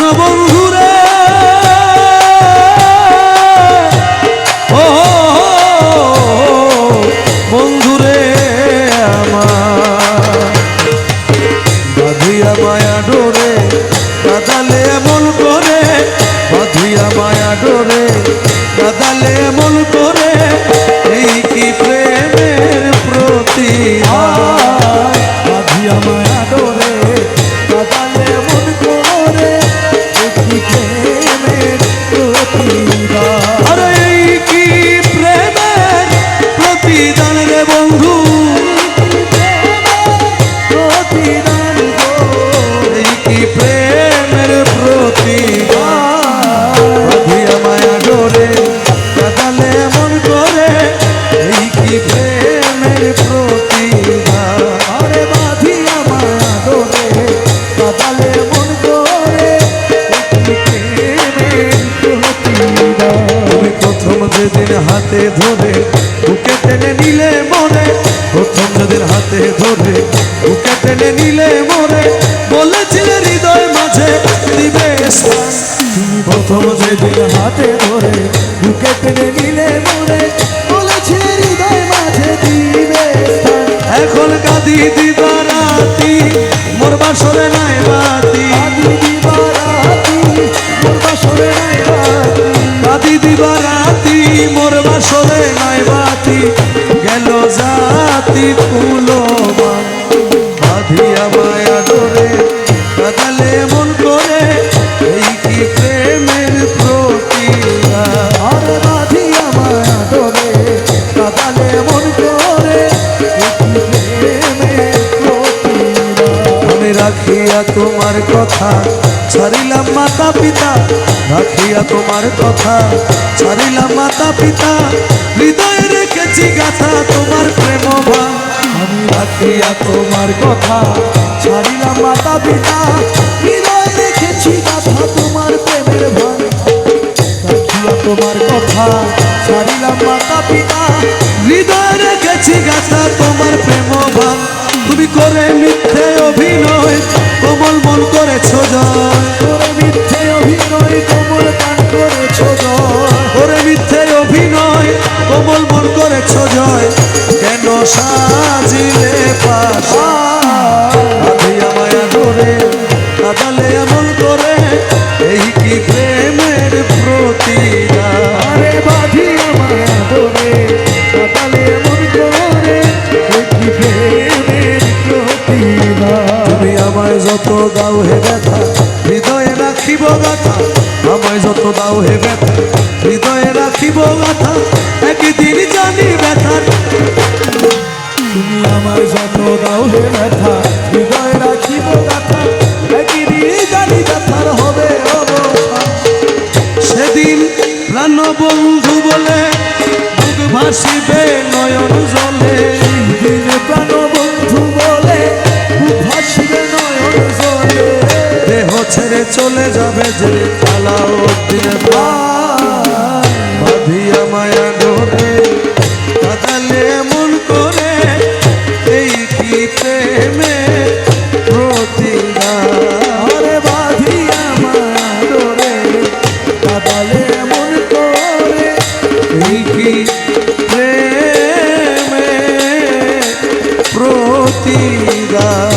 প্রাণবন্ধুরে ও বন্ধুরে আমার। বাঁধিয়া মায়া ডোরে কাদালে বন্ধু। প্রতিদান কি প্রেমের প্রতিদান মায়া ডোরে কাদালে এমন করে, এই কি প্রেমের প্রতিদান আরে বাঁধিয়া মায়া ডোরে কাদালে মন করে তুমি প্রথম যেদিন হাতে ধরে নিলে মনে, প্রথম যেদিন হাতে ধরে, বুকে টেনে নিলে মনে, বলেছিলে হৃদয় মাঝে দিবে প্রথম যেদিন হাতে ধরে, বুকে টেনে নিলে মনে, বলেছিলে হৃদয় মাঝে দিবে এখন কাঁদি দিবা রাতি গেল জাতি ফুলো বাঁধিয়া মায়া ডোরে কাদালে মন করে, এই কি প্রেমের প্রতিদান আর বাঁধিয়া মায়া ডোরে কাদালে মন করে প্রেমের প্রতিদান। আমি রাখিয়া তোমার কথা ছাড়িলাম মাতা পিতা, রাখিয়া তোমার কথা। ছাড়িলাম মাতা পিতা, হৃদয়ে রেখেছি গাথা তোমার প্রেম আমি রাখিয়া তোমার কথা, ছাড়িলাম মাতা পিতা, হৃদয় রেখেছি কথা তোমার প্রেমের ভান রাখিয়া তোমার কথা, ছাড়িলাম মাতা পিতা, হৃদয়ে রেখেছি গাথা তোমার প্রেম ভাব। তুমি করে মিথ্যে অভিনয়, কোমল মন করেছ সাজিলে পাশা বাঁধিয়া মায়া ধরে কাদালে এমন করে, এই কি প্রেমের প্রতিদান? বাঁধিয়া মায়া ধরে কাটালে মন করে একটি প্রেমের প্রতিদান? আমায় যত দাও হে ব্যথা, হৃদয়ে রাখিব গাথা। আমায় যত দাও হে ব্যথা, হৃদয়ে রাখিব গাথা। একদিন জানি ব্যথার যত ব্যথা, হৃদয় রাখিব কথা একদিন জানি ব্যথার হবে সেদিন প্রাণ বন্ধু বলে, বুক ভাসিবে নয়ন জলে। দিন প্রাণ বন্ধু বলে খুব ভাসবে নয়ন জলে। দেহ ছেড়ে চলে যাবে যে পালাও দিনে আ দিদা